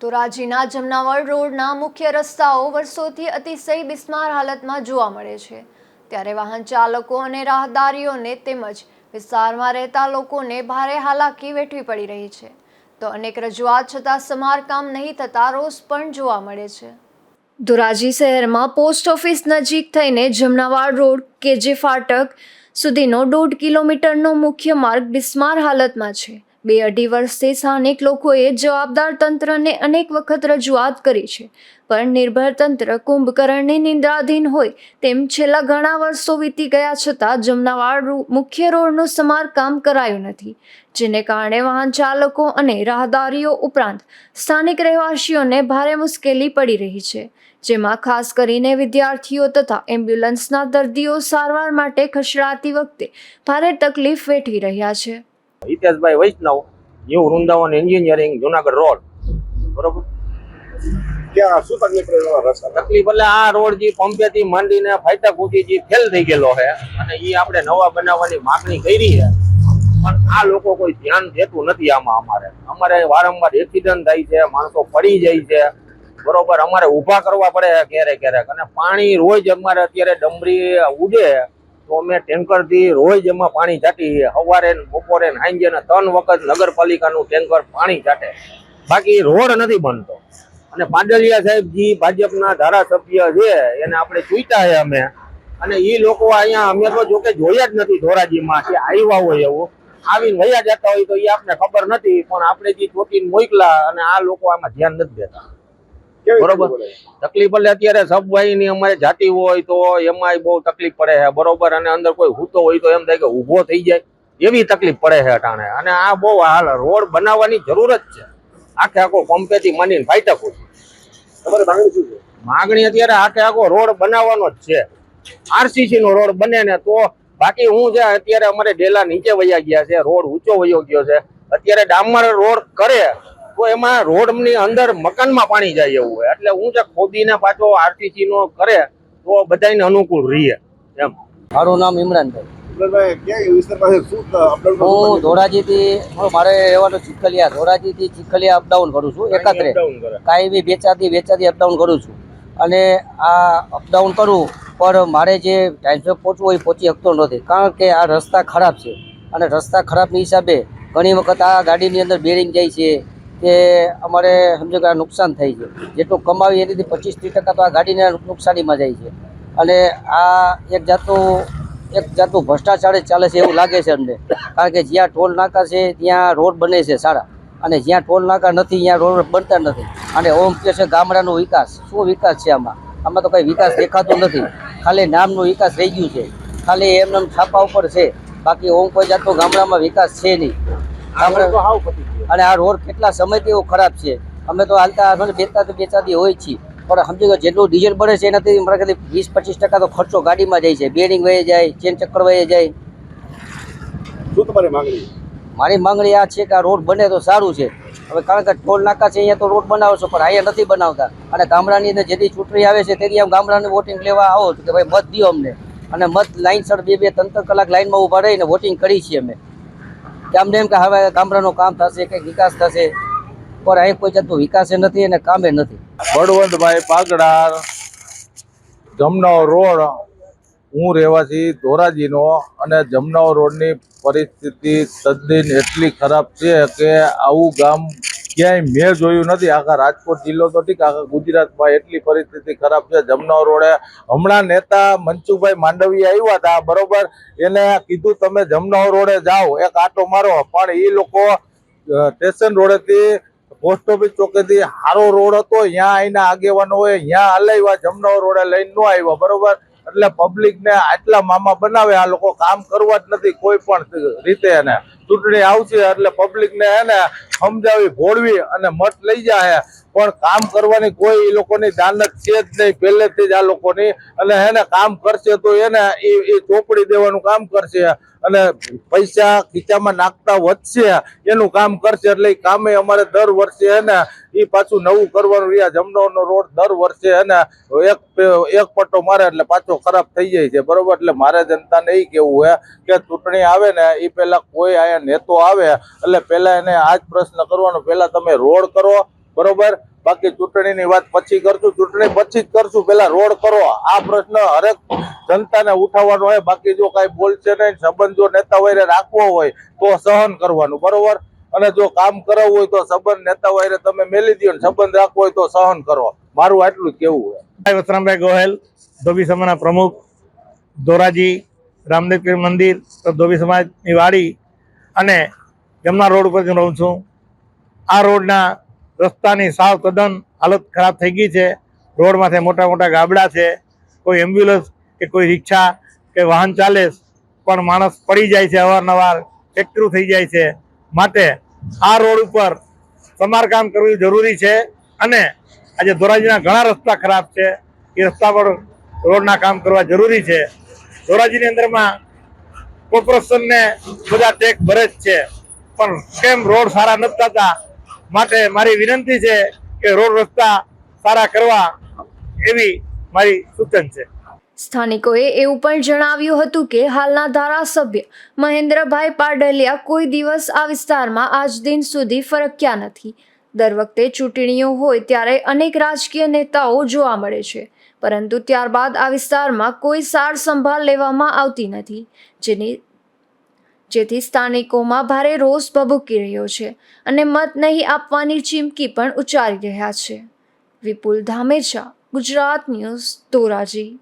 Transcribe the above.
ધોરાજીના જમનાવળ રોડના મુખ્ય રસ્તાઓ વર્ષોથી અતિશય બિસ્માર હાલતમાં જોવા મળે છે. ત્યારે વાહન ચાલકો અને રાહદારીઓને તેમજ વિસ્તારમાં રહેતા લોકોને ભારે હાલાકી વેઠવી પડી રહી છે. તો અનેક રજૂઆત છતાં સમારકામ નહીં થતા રોષ પણ જોવા મળે છે. ધોરાજી શહેરમાં પોસ્ટ ઓફિસ નજીક થઈને જમનાવાડ રોડ કે જે ફાટક સુધીનો દોઢ કિલોમીટરનો મુખ્ય માર્ગ બિસ્માર હાલતમાં છે. બે અઢી વર્ષથી સ્થાનિક લોકોએ જવાબદાર તંત્રને અનેક વખત રજૂઆત કરી છે. પણ નિર્ભર તંત્ર કુંભકર્ણની નિંદ્રાધીન હોય તેમ છેલ્લા ઘણા વર્ષો વીતી ગયા છતાં જમનાવાડ મુખ્ય રોડનું સમારકામ કરાયું નથી, જેને કારણે વાહન ચાલકો અને રાહદારીઓ ઉપરાંત સ્થાનિક રહેવાસીઓને ભારે મુશ્કેલી પડી રહી છે, જેમાં ખાસ કરીને વિદ્યાર્થીઓ તથા એમ્બ્યુલન્સના દર્દીઓ સારવાર માટે ખસડાતી વખતે ભારે તકલીફ વેઠી રહ્યા છે. Hiteshbhai Vaishnav new Vrindavan engineering Junagadh road બરોબર? ક્યાં શું તકલીફ તકલીફ એટલે આ રોડ જે પંપેથી માંડીને ફાયતા કૂટી જે ફેલ થઈ ગયેલો છે. અને એ આપણે નવા બનાવવાની માંગણી કરી છે. પણ આ લોકો કોઈ ધ્યાન દેતું નથી આમાં અમારે. અમારે વારંવાર એક્સિડન્ટ થાય છે માણસો પડી જાય છે. બરોબર? અમારે ઊભા કરવા પડે ક્યારેક ક્યારેક. અને પાણી રોજ અમારે અત્યારે ડમરી ઉડે. તો અમે ટેન્કરથી રોજ એમાં પાણી છાંટી સવારે બપોરે સાંજે ને ત્રણ વખત નગરપાલિકાનું ટેન્કર પાણી છાંટે. બાકી રોડ નથી બનતો. અને પાંડલિયા સાહેબ જે ભાજપના ધારાસભ્ય છે, એને આપણે ચૂંટ્યા છે અમે. અને એ લોકો અહીંયા અમે તો જોકે જોયા જ નથી ધોરાજીમાં કે આવ્યા હોય એવું. આવીને વયા જતા હોય તો એ આપણે ખબર નથી, પણ આપણે જે ચોટીને મોકલા અને આ લોકો આમાં ધ્યાન નથી દેતા. બરોબર. તકલીફ એટલે અત્યારે સબવાઈ ની અમારે જાતિ હોય તો એમાં બહુ તકલીફ પડે છે. બરોબર? અને અંદર કોઈ હૂતો હોય તો એમ થાય કે ઊભો થઈ જાય. એવી તકલીફ પડે છે અટાણે. અને આ બહુ હાલ રોડ બનાવવાની જરૂર જ છે. આખે આખો પંપેથી માંડીને ફાઈટક હોય તમારી માંગણી શું છે? માગણી અત્યારે આખે આખો રોડ બનાવવાનો જ છે. આરસીસી નો રોડ બને ને તો બાકી હું છે અત્યારે અમારે ડેલા નીચે વયા ગયા છે રોડ ઊંચો વયો ગયો છે. અત્યારે ડામર રોડ કરે. તો એમાં રોડની અંદર મકાનમાં પાણી જાય એવું હોય. એટલે હું જે ખોદીને પાછો આરટીસી નો કરે તો બધાને અનુકૂળ રહીએ એમ. મારું નામ ઇમરાનભાઈ. હું ધોરાજીથી મારે રહેવાનું ચીખલિયા ધોરાજીથી ચીખલિયા અપડાઉન કરું છું એકાત્રે. કાંઈ બી વેચાતી વેચાતી અપડાઉન કરું છું. અને આ અપડાઉન કરું પણ મારે જે ટાઈમસર પહોંચવું હોય એ પહોંચી શકતો નથી. કારણ કે આ રસ્તા ખરાબ છે. અને રસ્તા ખરાબની હિસાબે ઘણી વખત આ ગાડીની અંદર બેરિંગ જાય છે. કે અમારે સમજો કે આ નુકસાન થાય છે. જેટલું કમાવી એનાથી પચીસ ત્રીસ ટકા તો આ ગાડીને નુકસાનીમાં જાય છે. અને આ એક જાતનું એક જાતનું ભ્રષ્ટાચાર જ ચાલે છે એવું લાગે છે અમને. કારણ કે જ્યાં ટોલ નાકા છે ત્યાં રોડ બને છે સારા. અને જ્યાં ટોલ નાકા નથી ત્યાં રોડ બનતા નથી. અને ઓમ કે છે ગામડાનો વિકાસ. શું વિકાસ છે આમાં? આમાં તો કંઈ વિકાસ દેખાતો નથી. ખાલી નામનો વિકાસ રહી ગયું છે. ખાલી એમને એમ છાપા ઉપર છે. બાકી ઓમ કોઈ જાતનો ગામડામાં વિકાસ છે નહીં. ગામડા તો હાવ પતી. અને આ રોડ કેટલા સમયથી એવો ખરાબ છે? અમે તો હાલતા બેતા તો બેચાતી હોય છીએ પણ સમજી ગયો જેટલું ડીઝલ બળે છે એનાથી મારા ખ્યાલથી વીસ પચીસ ટકા તો ખર્ચો ગાડીમાં જાય છે. બેરિંગ વહી જાય ચેન ચક્કર વહી જાય. શું તમારી માંગણી? મારી માંગણી આ છે કે આ રોડ બને તો સારું છે. હવે કારણ કે ટોલ નાકા છે અહીંયા તો રોડ બનાવો છો પણ અહીંયા નથી બનાવતા. અને ગામડાની અંદર જેથી ચૂંટણી આવે છે તેથી આમ ગામડાને વોટિંગ લેવા આવો કે ભાઈ મત દો અમને. અને મત લાઈનસર બે બે ત્રણ ત્રણ કલાક લાઈનમાં ઊભા રહીને વોટિંગ કરી છીએ અમે. કે અમને એમ કે હવે ગામડાનું કામ થશે, કંઈક વિકાસ થશે. પણ અહીં કોઈ જાતનું વિકાસ નથી અને કામે નથી. બળવંતભાઈ પાગડા જમનાવ રોડ, હું રહેવાસી ધોરાજીનો અને જમનાવ રોડની પરિસ્થિતિ તદ્દન એટલી ખરાબ છે કે આવું ગામ ક્યાંય મેં જોયું નથી. આખા રાજકોટ જિલ્લો તો ઠીક, આખા ગુજરાતમાં એટલી પરિસ્થિતિ ખરાબ છે. જમના રોડે હમણાં નેતા મનસુખભાઈ માંડવીયા આવ્યા હતા, બરોબર? એને કીધું, તમે જમનાવ રોડે જાઓ, એક આટો મારો. પણ એ લોકો સ્ટેશન રોડેથી, પોસ્ટ ઓફિસ ચોકેથી સારો રોડ હતો. ત્યાં આવીને આગેવાનો હોય ત્યાં હલાવ્યા, જમનાવ રોડે લઈને ન આવ્યા, બરોબર? એટલે પબ્લિક ને આટલા મામા બનાવે, આ લોકો કામ કરવા જ નથી કોઈ પણ રીતે એને. ચૂંટણી આવશે એટલે પબ્લિક ને એને સમજાવી ભોળવી અને મત લઈ જાય પણ કામ કરવાની કોઈ એ લોકોની દાનત છે જ નહીં. પહેલેથી જ આ લોકોની. અને એને કામ કરશે તો એને એ ચોપડી દેવાનું કામ કરશે. અને પૈસા ખીચામાં નાખતા વધશે. એનું કામ કરશે એટલે એ કામે અમારે દર વર્ષે એને એ પાછું નવું કરવાનું રહ્યા. જમનોરનો રોડ દર વર્ષે એને એક એક પટ્ટો મારે એટલે પાછો ખરાબ થઈ જાય છે. બરોબર? એટલે મારે જનતાને એ કેવું હે કે ચૂંટણી આવે ને એ પહેલાં કોઈ અહીંયા નેતો આવે. એટલે પહેલાં એને આ જ પ્રશ્ન કરવાનો. પહેલાં તમે રોડ કરો. બરોબર? બાકી ચૂંટણીની વાત પછી કરશું. ચૂંટણી પછી જ કરશું. પેલા રોડ કરો. આ પ્રશ્ન હરેક જનતાને ઉઠાવવાનો હોય. બાકી જો કઈ બોલશે નહીં, સંબંધ જો નેતા વયરે રાખવો હોય, તો સહન કરવાનું. બરોબર? અને જો કામ કરાવવું હોય, તો સંબંધ નેતા વયરે તમે મેલી દો સંબંધ રાખવો હોય, તો સહન કરો. મારું આટલું જ કેવું હોય. ભાઈ, વસરામભાઈ ગોહેલ, ધોબી સમાજના પ્રમુખ. ધોરાજી રામદેવ મંદિર ધોબી સમાજની વાડી. અને જમના રોડ ઉપર રહું છું. આ રોડના રસ્તાની સાવ તદ્દન હાલત ખરાબ થઈ ગઈ છે. રોડમાંથી મોટા મોટા ગાબડા છે. કોઈ એમ્બ્યુલન્સ કે કોઈ રિક્ષા કે વાહન ચાલે પણ માણસ પડી જાય છે અવારનવાર ફેક્ટરું થઈ જાય છે. માટે આ રોડ ઉપર સમારકામ કરવું જરૂરી છે અને આજે ધોરાજીના ઘણા રસ્તા ખરાબ છે. એ રસ્તા પર રોડના કામ કરવા જરૂરી છે. ધોરાજીની અંદરમાં કોર્પોરેશનને બધા ટેક ભરે જ છે. પણ કેમ રોડ સારા નથી થતા? માટે મારી વિનંતી છે કે રોડ રસ્તા સારા કરવા એવી મારી સૂચન છે. સ્થાનિકોએ એવું પણ જણાવ્યું હતું કે હાલના ધારાસભ્ય મહેન્દ્રભાઈ પાડલિયા કોઈ દિવસ આ વિસ્તારમાં આજ દિન સુધી ફરક્યા નથી. દર વખતે ચૂંટણીઓ હોય ત્યારે અનેક રાજકીય નેતાઓ જોવા મળે છે, પરંતુ ત્યારબાદ આ વિસ્તારમાં કોઈ સાર સંભાળ લેવામાં આવતી નથી, જેની જેથી સ્થાનિકોમાં ભારે રોષ ભભૂકી રહ્યો છે અને મત નહીં આપવાની ચીમકી પણ ઉચ્ચારી રહ્યા છે. વિપુલ ધામેચા, ગુજરાત ન્યૂઝ, ધોરાજી.